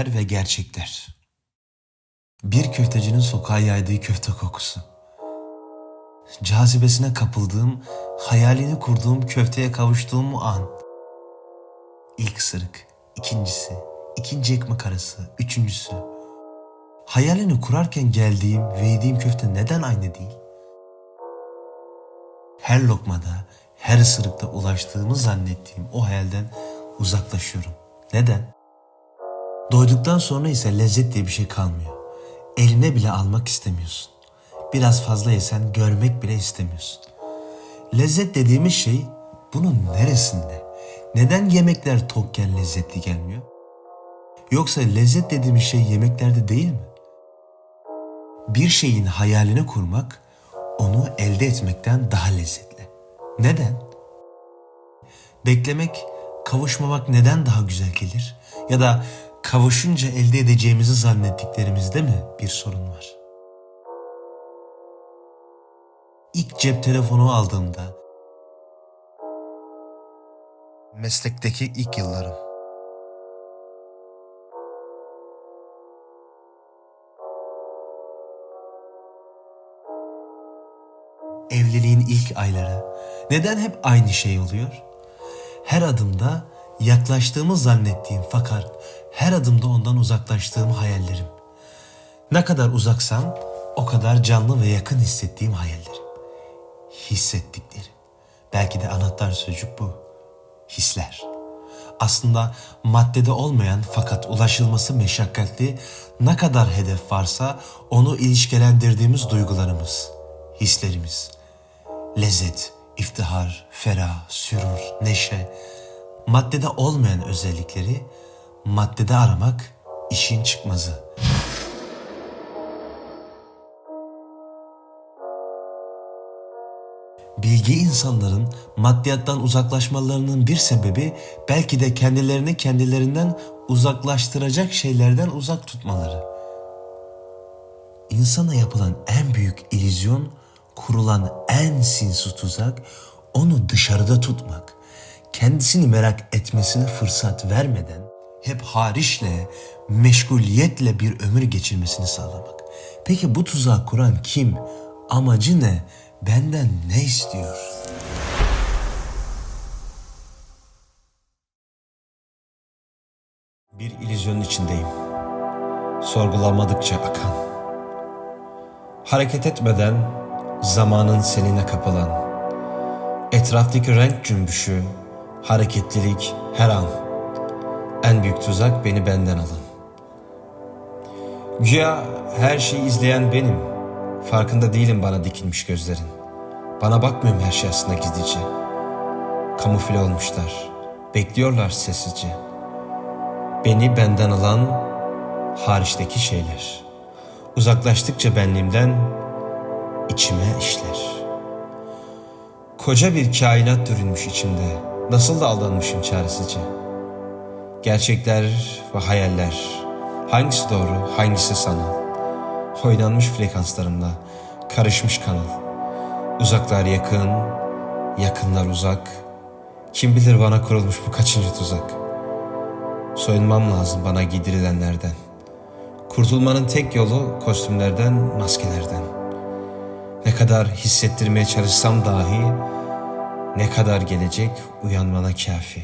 Hayaller ve gerçekler. Bir köftecinin sokağa yaydığı köfte kokusu. Cazibesine kapıldığım, hayalini kurduğum köfteye kavuştuğum an. İlk ısırık, ikincisi, ikinci ekmek arası, üçüncüsü. Hayalini kurarken geldiğim ve yediğim köfte neden aynı değil? Her lokmada, her ısırıkta ulaştığımı zannettiğim o hayalden uzaklaşıyorum. Neden? Doyduktan sonra ise lezzet diye bir şey kalmıyor. Eline bile almak istemiyorsun. Biraz fazla yesen görmek bile istemiyorsun. Lezzet dediğimiz şey bunun neresinde? Neden yemekler tokken lezzetli gelmiyor? Yoksa lezzet dediğimiz şey yemeklerde değil mi? Bir şeyin hayalini kurmak onu elde etmekten daha lezzetli. Neden? Beklemek, kavuşmamak neden daha güzel gelir? Ya da kavuşunca elde edeceğimizi zannettiklerimizde mi bir sorun var? İlk cep telefonu aldığımda meslekteki ilk yıllarım. Evliliğin ilk ayları neden hep aynı şey oluyor? Her adımda yaklaştığımı zannettiğim fakat her adımda ondan uzaklaştığım hayallerim. Ne kadar uzaksam o kadar canlı ve yakın hissettiğim hayallerim. Hissettiklerim. Belki de anahtar sözcük bu. Hisler. Aslında maddede olmayan fakat ulaşılması meşakkatli ne kadar hedef varsa onu ilişkilendirdiğimiz duygularımız, hislerimiz. Lezzet, iftihar, ferah, sürur, neşe, maddede olmayan özellikleri maddede aramak işin çıkmazı. Bilgi insanların maddiyattan uzaklaşmalarının bir sebebi belki de kendilerini kendilerinden uzaklaştıracak şeylerden uzak tutmaları. İnsana yapılan en büyük illüzyon, kurulan en sinsi tuzak onu dışarıda tutmak. Kendisini merak etmesine fırsat vermeden hep hariçle, meşguliyetle bir ömür geçirmesini sağlamak. Peki bu tuzağı kuran kim? Amacı ne? Benden ne istiyor? Bir illüzyonun içindeyim. Sorgulamadıkça akan. Hareket etmeden zamanın seline kapılan. Etraftaki renk cümbüşü, hareketlilik her an. En büyük tuzak beni benden alın. Güya her şeyi izleyen benim. Farkında değilim bana dikilmiş gözlerin. Bana bakmıyorum her şey aslında gizlice. Kamufle olmuşlar. Bekliyorlar sessizce. Beni benden alan hariçteki şeyler. Uzaklaştıkça benliğimden içime işler. Koca bir kainat dürünmüş içimde. Nasıl da aldanmışım çaresizce. Gerçekler ve hayaller. Hangisi doğru, hangisi sanal? Oynanmış frekanslarımla, karışmış kanal. Uzaklar yakın, yakınlar uzak. Kim bilir bana kurulmuş bu kaçıncı tuzak. Soyunmam lazım bana giydirilenlerden. Kurtulmanın tek yolu kostümlerden, maskelerden. Ne kadar hissettirmeye çalışsam dahi ne kadar gelecek uyanmana kafi.